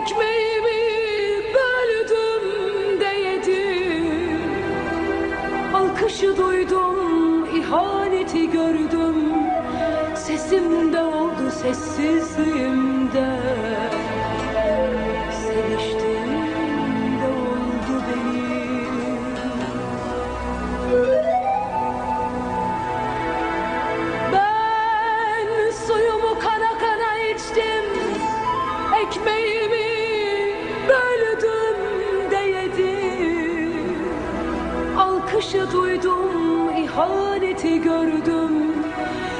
Ekmeğimi böldüm de yedim? Alkışı duydum, ihaneti gördüm. Sesimde oldu sessizliğimde. Seviştiğimde oldu benim. Ben suyumu kana kana içtim. Ekmeğimi Alkışı duydum, ihaneti gördüm.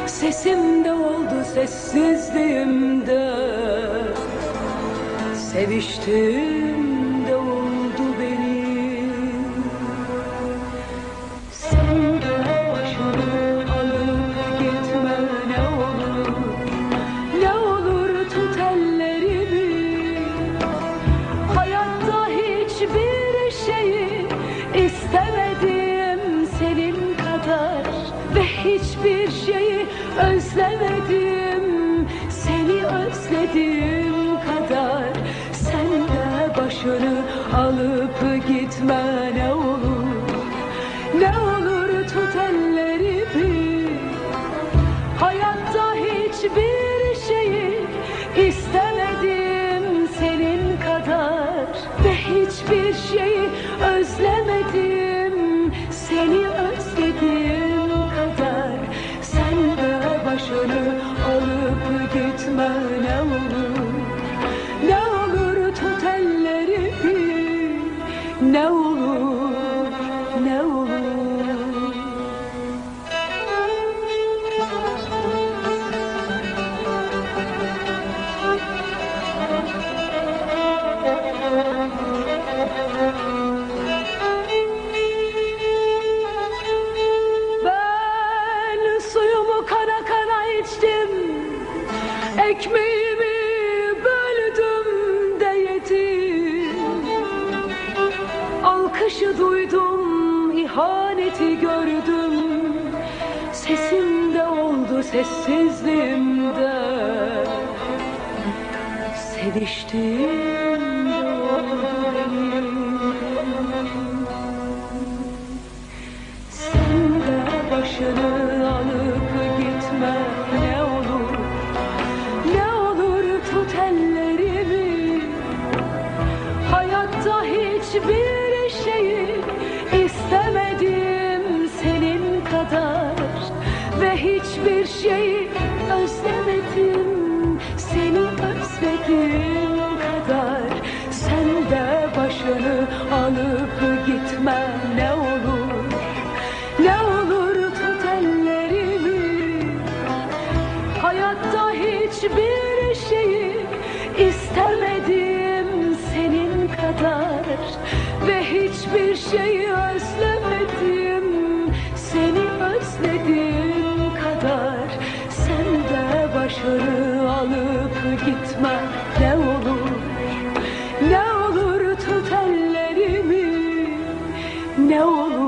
Sesimde oldu sessizliğimde Seviştiğimde oldu benim Sen de başını alıp gitme ne olur. Ne olur tut ellerimi. Hayatta hiçbir şeyi özlemedim seni özlediğim kadar. Sen de başını alıp gitme ne olur. Ne olur tut ellerimi. Hayatta hiçbir şeyi istemedim senin kadar. Ve hiçbir şeyi özlemedim alıp gitme ne olur. Ne olur tut ellerimi ne olur Ekmeğimi böldüm de yedim Alkışı duydum, ihaneti gördüm. Sesimde oldu sessizliğimde. Seviştiğimde oldu sen de başını hiçbir şeyi istemedim senin kadar. Ve hiçbir şeyi özlemedim seni özlediğim kadar. Sen de başını alıp gitme ne olur. Ne olur tut ellerimi. Hayatta hiçbir şeyi istemedim ve hiçbir şeyi özlemedim. Seni özlediğim kadar. Sen de başarı alıp gitme. Ne olur ne olur tut ellerimi. Ne olur